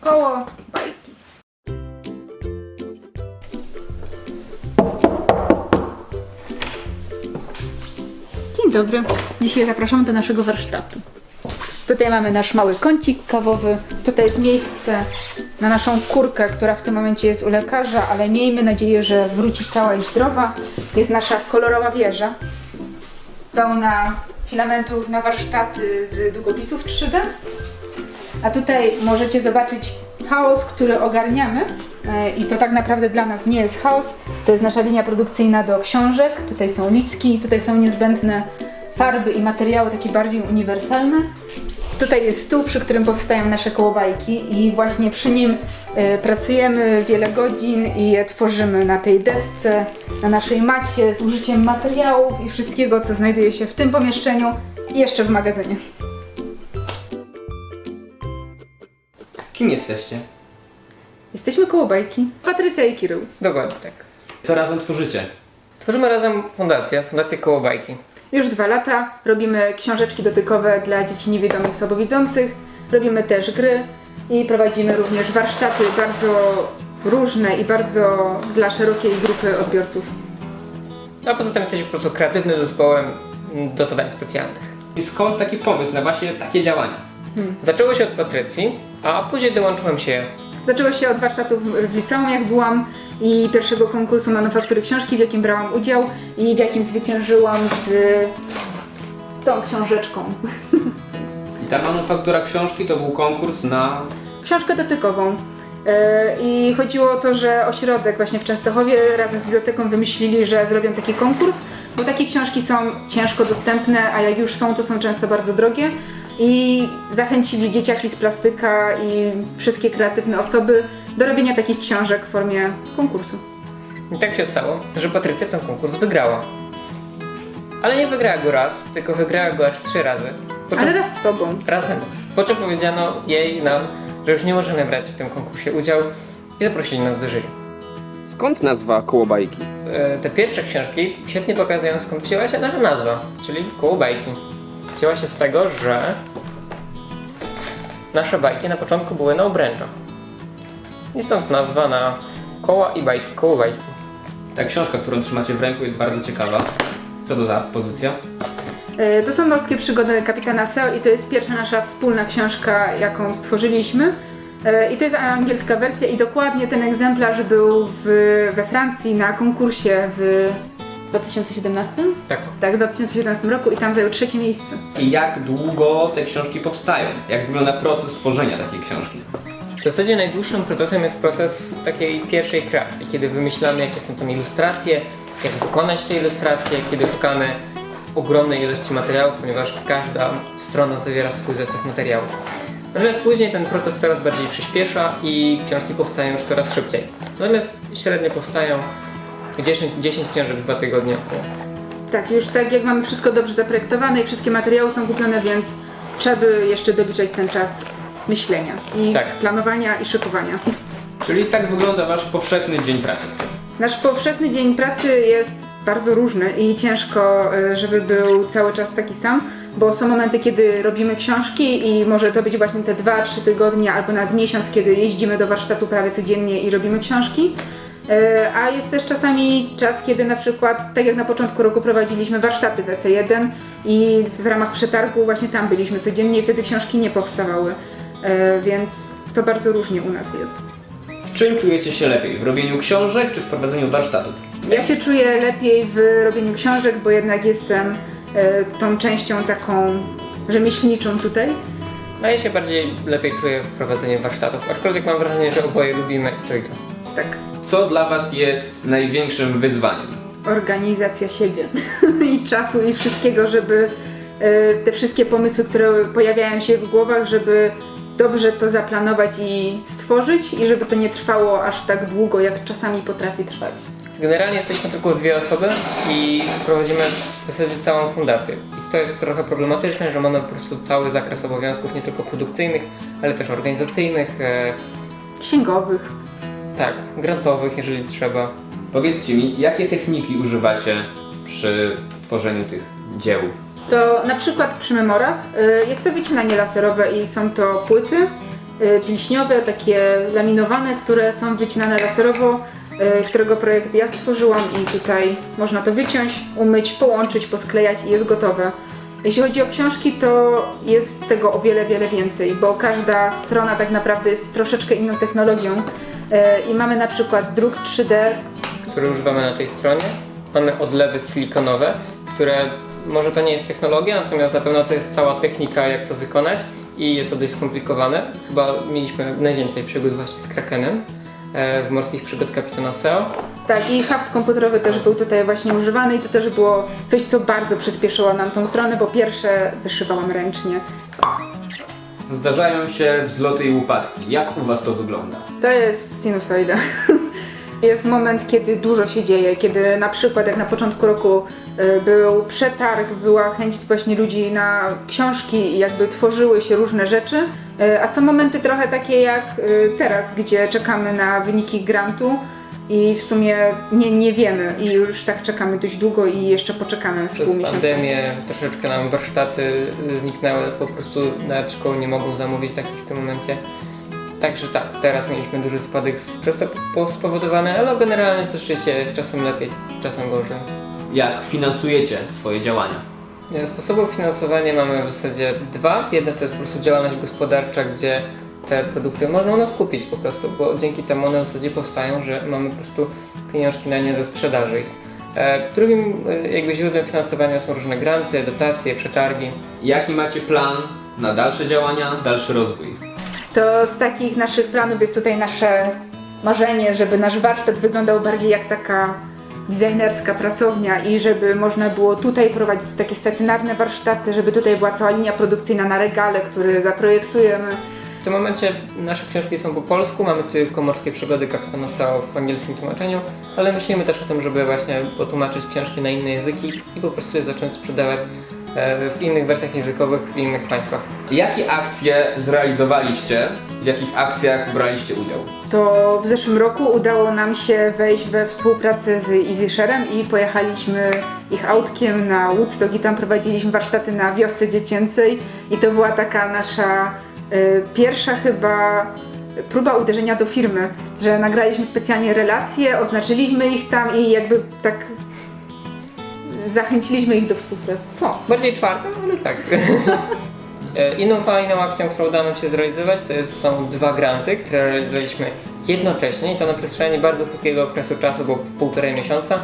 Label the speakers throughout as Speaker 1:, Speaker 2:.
Speaker 1: Koło bajki. Dzień dobry. Dzisiaj zapraszamy do naszego warsztatu. Tutaj mamy nasz mały kącik kawowy. Tutaj jest miejsce na naszą kurkę, która w tym momencie jest u lekarza, ale miejmy nadzieję, że wróci cała i zdrowa. Jest nasza kolorowa wieża, pełna filamentów na warsztaty z długopisów 3D. A tutaj możecie zobaczyć chaos, który ogarniamy. E, I to tak naprawdę dla nas nie jest chaos. To jest nasza linia produkcyjna do książek. Tutaj są listki, tutaj są niezbędne farby i materiały takie bardziej uniwersalne. Tutaj jest stół, przy którym powstają nasze kołobajki i właśnie przy nim pracujemy wiele godzin i je tworzymy na tej desce, na naszej macie z użyciem materiałów i wszystkiego, co znajduje się w tym pomieszczeniu i jeszcze w magazynie.
Speaker 2: Kim jesteście?
Speaker 1: Jesteśmy kołobajki. Patrycja i Kirył.
Speaker 3: Dokładnie tak.
Speaker 2: Co razem tworzycie?
Speaker 3: Tworzymy razem fundację, fundację Kołobajki.
Speaker 1: Już dwa lata robimy książeczki dotykowe dla dzieci niewidomych, słabowidzących. Robimy też gry i prowadzimy również warsztaty bardzo różne i bardzo dla szerokiej grupy odbiorców.
Speaker 3: A poza tym jesteśmy po prostu kreatywnym zespołem do zadań specjalnych.
Speaker 2: I skąd taki pomysł na właśnie takie działania?
Speaker 3: Zaczęło się od Patrycji, a później dołączyłem się.
Speaker 1: Zaczęło się od warsztatów w liceum, jak byłam, i pierwszego konkursu manufaktury książki, w jakim brałam udział i w jakim zwyciężyłam z tą książeczką.
Speaker 2: Ta manufaktura książki to był konkurs na...
Speaker 1: książkę dotykową. E, I chodziło o to, że ośrodek właśnie w Częstochowie razem z biblioteką wymyślili, że zrobią taki konkurs, bo takie książki są ciężko dostępne, a jak już są, to są często bardzo drogie. I zachęcili dzieciaki z plastyka i wszystkie kreatywne osoby do robienia takich książek w formie konkursu.
Speaker 3: I tak się stało, że Patrycja ten konkurs wygrała. Ale nie wygrała go raz, tylko wygrała go aż trzy razy. Po czym,
Speaker 1: Ale raz z tobą.
Speaker 3: razem. Po czym powiedziano jej nam, że już nie możemy brać w tym konkursie udział i zaprosili nas do jury.
Speaker 2: Skąd nazwa kołobajki?
Speaker 3: E, te pierwsze książki świetnie pokazują skąd wzięła się nasza nazwa, czyli koło bajki. Wzięła się z tego, że nasze bajki na początku były na obręczach. I stąd nazwa na koła i bajki, koło bajki.
Speaker 2: Ta książka, którą trzymacie w ręku jest bardzo ciekawa. Co to za pozycja?
Speaker 1: E, To są morskie przygody kapitana Seo i to jest pierwsza nasza wspólna książka, jaką stworzyliśmy. E, I to jest angielska wersja i dokładnie ten egzemplarz był w, we Francji na konkursie w 2017?
Speaker 3: Tak.
Speaker 1: Tak, w 2017 roku i tam zajął trzecie miejsce.
Speaker 2: I jak długo te książki powstają? Jak wygląda proces tworzenia takiej książki?
Speaker 3: W zasadzie najdłuższym procesem jest proces takiej pierwszej kreacji, kiedy wymyślamy jakie są tam ilustracje, jak wykonać te ilustracje, kiedy szukamy ogromnej ilości materiałów, ponieważ każda strona zawiera swój zestaw materiałów. Natomiast później ten proces coraz bardziej przyspiesza i książki powstają już coraz szybciej. Natomiast średnio powstają 10, 10 książek w dwa tygodnie około.
Speaker 1: Tak, już tak jak mamy wszystko dobrze zaprojektowane i wszystkie materiały są kupione, więc trzeba by jeszcze doliczać ten czas myślenia i
Speaker 3: Tak.
Speaker 1: planowania i szykowania.
Speaker 2: Czyli tak wygląda wasz powszechny dzień pracy.
Speaker 1: Nasz powszechny dzień pracy jest bardzo różny i ciężko, y, żeby był cały czas taki sam, bo są momenty, kiedy robimy książki i może to być właśnie te 2-3 tygodnie albo nawet miesiąc, kiedy jeździmy do warsztatu prawie codziennie i robimy książki. Y, A jest też czasami czas, kiedy na przykład, tak jak na początku roku prowadziliśmy warsztaty w EC1 i w ramach przetargu właśnie tam byliśmy codziennie i wtedy książki nie powstawały, Y, więc to bardzo różnie u nas jest.
Speaker 2: W czym czujecie się lepiej? W robieniu książek czy w prowadzeniu warsztatów?
Speaker 1: Ja się czuję lepiej w robieniu książek, bo jednak jestem e, tą częścią taką rzemieślniczą tutaj.
Speaker 3: A ja się bardziej lepiej czuję w prowadzeniu warsztatów, aczkolwiek mam wrażenie, że oboje lubimy to i to.
Speaker 1: Tak,
Speaker 2: Co dla was jest największym wyzwaniem?
Speaker 1: organizacja siebie i czasu i wszystkiego, żeby e, te wszystkie pomysły, które pojawiają się w głowach, żeby dobrze to zaplanować i stworzyć i żeby to nie trwało aż tak długo, jak czasami potrafi trwać.
Speaker 3: Generalnie jesteśmy tylko dwie osoby i prowadzimy w zasadzie całą fundację. I to jest trochę problematyczne, że mamy po prostu cały zakres obowiązków, nie tylko produkcyjnych, ale też organizacyjnych, e,
Speaker 1: Księgowych.
Speaker 3: tak, grantowych, jeżeli trzeba.
Speaker 2: Powiedzcie mi, jakie techniki używacie przy tworzeniu tych dzieł?
Speaker 1: To na przykład przy memorach y, jest to wycinanie laserowe i są to płyty y, pilśniowe, takie laminowane, które są wycinane laserowo, którego projekt ja stworzyłam i tutaj można to wyciąć, umyć, połączyć, posklejać i jest gotowe. Jeśli chodzi o książki, to jest tego o wiele, wiele więcej, bo każda strona tak naprawdę jest troszeczkę inną technologią y, i mamy na przykład druk 3D,
Speaker 3: który używamy na tej stronie. Mamy odlewy silikonowe, które może to nie jest technologia, natomiast na pewno to jest cała technika, jak to wykonać i jest to dość skomplikowane. Chyba mieliśmy najwięcej przygód właśnie z Krakenem e, w morskich przygód kapitana Seo.
Speaker 1: Tak, i haft komputerowy też był tutaj właśnie używany i to też było coś, co bardzo przyspieszyło nam tą stronę, bo pierwsze wyszywałam ręcznie.
Speaker 2: Zdarzają się wzloty i upadki. Jak u Was to wygląda?
Speaker 1: To jest sinusoida. Jest moment, kiedy dużo się dzieje, kiedy na przykład jak na początku roku y, był przetarg, była chęć właśnie ludzi na książki i jakby tworzyły się różne rzeczy, y, a są momenty trochę takie jak y, teraz, gdzie czekamy na wyniki grantu i w sumie nie, nie wiemy i już tak czekamy dość długo i jeszcze poczekamy z pół
Speaker 3: Przez
Speaker 1: miesiąca.
Speaker 3: pandemię troszeczkę nam warsztaty zniknęły, po prostu nawet szkoły nie mogą zamówić takich w tym momencie. Także tak, teraz mieliśmy duży spadek przez to po- spowodowany, ale generalnie to życie jest czasem lepiej, czasem gorzej.
Speaker 2: Jak finansujecie swoje działania?
Speaker 3: Sposobów finansowania mamy w zasadzie dwa. Jedna to jest po prostu działalność gospodarcza, gdzie te produkty można u nas kupić po prostu, bo dzięki temu one w zasadzie powstają, że mamy po prostu pieniążki na nie ze sprzedaży ich. E, Drugim e, jakby źródłem finansowania są różne granty, dotacje, przetargi.
Speaker 2: Jaki macie plan na dalsze działania, dalszy rozwój?
Speaker 1: To z takich naszych planów jest tutaj nasze marzenie, żeby nasz warsztat wyglądał bardziej jak taka designerska pracownia i żeby można było tutaj prowadzić takie stacjonarne warsztaty, żeby tutaj była cała linia produkcyjna na regale, który zaprojektujemy.
Speaker 3: W tym momencie nasze książki są po polsku, mamy tylko Morskie Przygody Kapitana Sao w angielskim tłumaczeniu, ale myślimy też o tym, żeby właśnie potłumaczyć książki na inne języki i po prostu je zacząć sprzedawać w innych wersjach językowych w innych państwach.
Speaker 2: Jakie akcje zrealizowaliście? W jakich akcjach braliście udział?
Speaker 1: To w zeszłym roku udało nam się wejść we współpracę z EasySharem i pojechaliśmy ich autkiem na Woodstock i tam prowadziliśmy warsztaty na wiosce dziecięcej i to była taka nasza y, pierwsza chyba próba uderzenia do firmy, że nagraliśmy specjalnie relacje, oznaczyliśmy ich tam i jakby tak zachęciliśmy ich do współpracy. Co?
Speaker 3: Bardziej czwartą, ale tak. E, Inną fajną akcją, którą udało nam się zrealizować, to jest, są dwa granty, które realizowaliśmy jednocześnie i to na przestrzeni bardzo krótkiego okresu czasu, bo w półtorej miesiąca.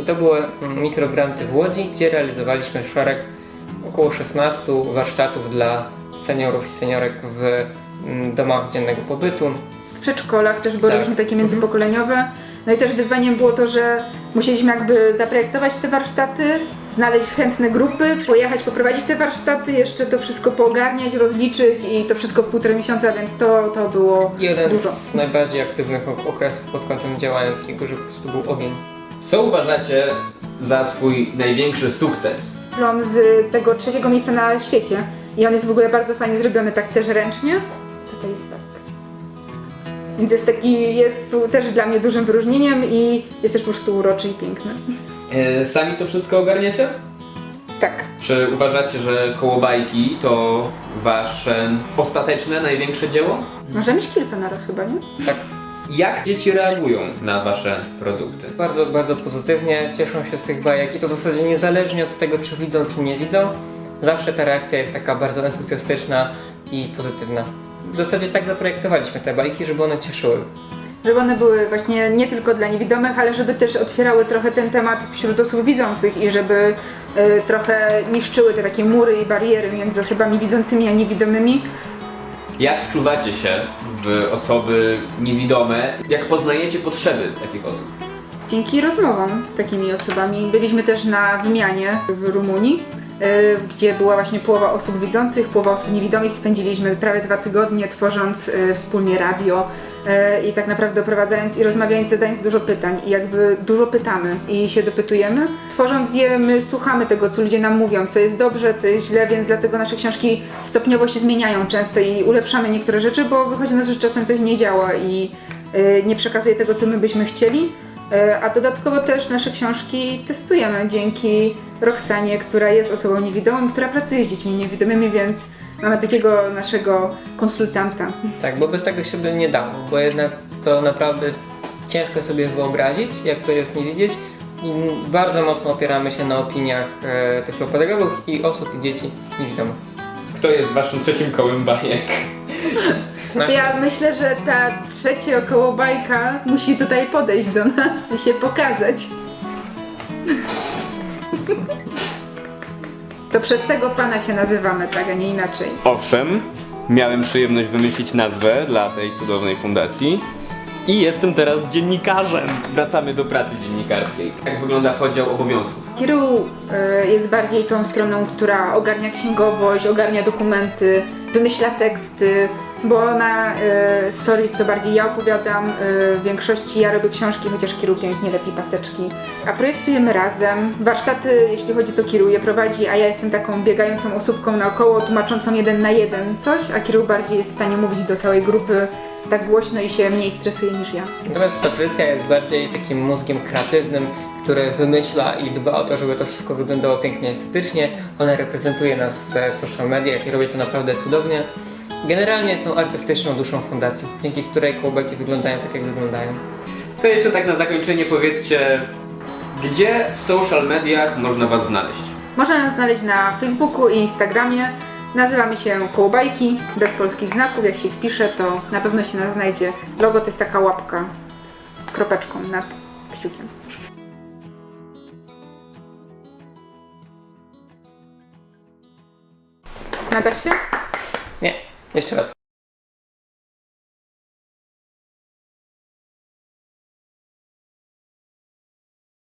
Speaker 3: I to były mikrogranty w Łodzi, gdzie realizowaliśmy szereg około 16 warsztatów dla seniorów i seniorek w mm, domach dziennego pobytu.
Speaker 1: w przedszkolach też, bo
Speaker 3: Tak.
Speaker 1: robiliśmy takie międzypokoleniowe. No i też wyzwaniem było to, że musieliśmy jakby zaprojektować te warsztaty, znaleźć chętne grupy, pojechać, poprowadzić te warsztaty, jeszcze to wszystko poogarniać, rozliczyć i to wszystko w półtorej miesiąca, więc to, to było
Speaker 3: Jeden
Speaker 1: dużo.
Speaker 3: z najbardziej aktywnych ok- okresów pod kątem działania takiego, że po prostu był ogień.
Speaker 2: Co uważacie za swój największy sukces?
Speaker 1: Dyplom z tego trzeciego miejsca na świecie i on jest w ogóle bardzo fajnie zrobiony, tak też ręcznie. Tutaj jest tak. Więc jest taki, jest tu też dla mnie dużym wyróżnieniem i jest też po prostu uroczy i piękny.
Speaker 2: E, sami to wszystko ogarniecie?
Speaker 1: Tak.
Speaker 2: Czy uważacie, że kołobajki to wasze ostateczne, największe dzieło?
Speaker 1: Możemy mieć kilka naraz chyba, nie?
Speaker 3: Tak,
Speaker 2: Jak dzieci reagują na wasze produkty?
Speaker 3: Bardzo, bardzo pozytywnie, cieszą się z tych bajek i to w zasadzie niezależnie od tego, czy widzą, czy nie widzą, zawsze ta reakcja jest taka bardzo entuzjastyczna i pozytywna. W zasadzie tak zaprojektowaliśmy te bajki, żeby one cieszyły.
Speaker 1: Żeby one były właśnie nie tylko dla niewidomych, ale żeby też otwierały trochę ten temat wśród osób widzących i żeby y, trochę niszczyły te takie mury i bariery między osobami widzącymi a niewidomymi.
Speaker 2: Jak wczuwacie się w osoby niewidome? Jak poznajecie potrzeby takich osób?
Speaker 1: Dzięki rozmowom z takimi osobami. Byliśmy też na wymianie w Rumunii, gdzie była właśnie połowa osób widzących, połowa osób niewidomych. Spędziliśmy prawie dwa tygodnie tworząc y, wspólnie radio y, i tak naprawdę oprowadzając i rozmawiając, zadając dużo pytań i jakby dużo pytamy i się dopytujemy. Tworząc je, my słuchamy tego, co ludzie nam mówią, co jest dobrze, co jest źle, więc dlatego nasze książki stopniowo się zmieniają często i ulepszamy niektóre rzeczy, bo wychodzi na to, że czasem coś nie działa i y, nie przekazuje tego, co my byśmy chcieli. E, A dodatkowo też nasze książki testujemy dzięki Roxanie, która jest osobą niewidomą, która pracuje z dziećmi niewidomymi, więc mamy takiego naszego konsultanta.
Speaker 3: Tak, bo bez tego się by nie dało, bo jednak to naprawdę ciężko sobie wyobrazić, jak to jest nie widzieć. I bardzo mocno opieramy się na opiniach e, tyflopedagogów i osób i dzieci niewidomych.
Speaker 2: Kto jest waszym trzecim kołem bajek?
Speaker 3: Nasze-
Speaker 1: Ja myślę, że ta trzecia około bajka musi tutaj podejść do nas i się pokazać. To przez tego pana się nazywamy, tak, a nie inaczej.
Speaker 2: Owszem, miałem przyjemność wymyślić nazwę dla tej cudownej fundacji. I jestem teraz dziennikarzem. Wracamy do pracy dziennikarskiej. Jak wygląda podział obowiązków?
Speaker 1: Kiru e, jest bardziej tą stroną, która ogarnia księgowość, ogarnia dokumenty, wymyśla teksty, bo na e, stories to bardziej ja opowiadam, e, w większości ja robię książki, chociaż Kiru pięknie lepi paseczki. A projektujemy razem. Warsztaty, jeśli chodzi to Kiru je prowadzi, a ja jestem taką biegającą osóbką naokoło, tłumaczącą jeden na jeden coś, a Kiru bardziej jest w stanie mówić do całej grupy tak głośno i się mniej stresuje niż ja.
Speaker 3: Natomiast Patrycja jest bardziej takim mózgiem kreatywnym, który wymyśla i dba o to, żeby to wszystko wyglądało pięknie estetycznie. Ona reprezentuje nas e, w social mediach i robi to naprawdę cudownie. Generalnie jest tą artystyczną duszą fundacji, dzięki której kołbeki wyglądają tak, jak wyglądają.
Speaker 2: To jeszcze tak na zakończenie powiedzcie, gdzie w social mediach można was znaleźć?
Speaker 1: Można nas znaleźć na Facebooku i Instagramie. Nazywamy się Kołobajki, bez polskich znaków. Jak się wpisze, to na pewno się nas znajdzie. Logo to jest taka łapka z kropeczką nad kciukiem. Nada się?
Speaker 3: Nie, jeszcze raz.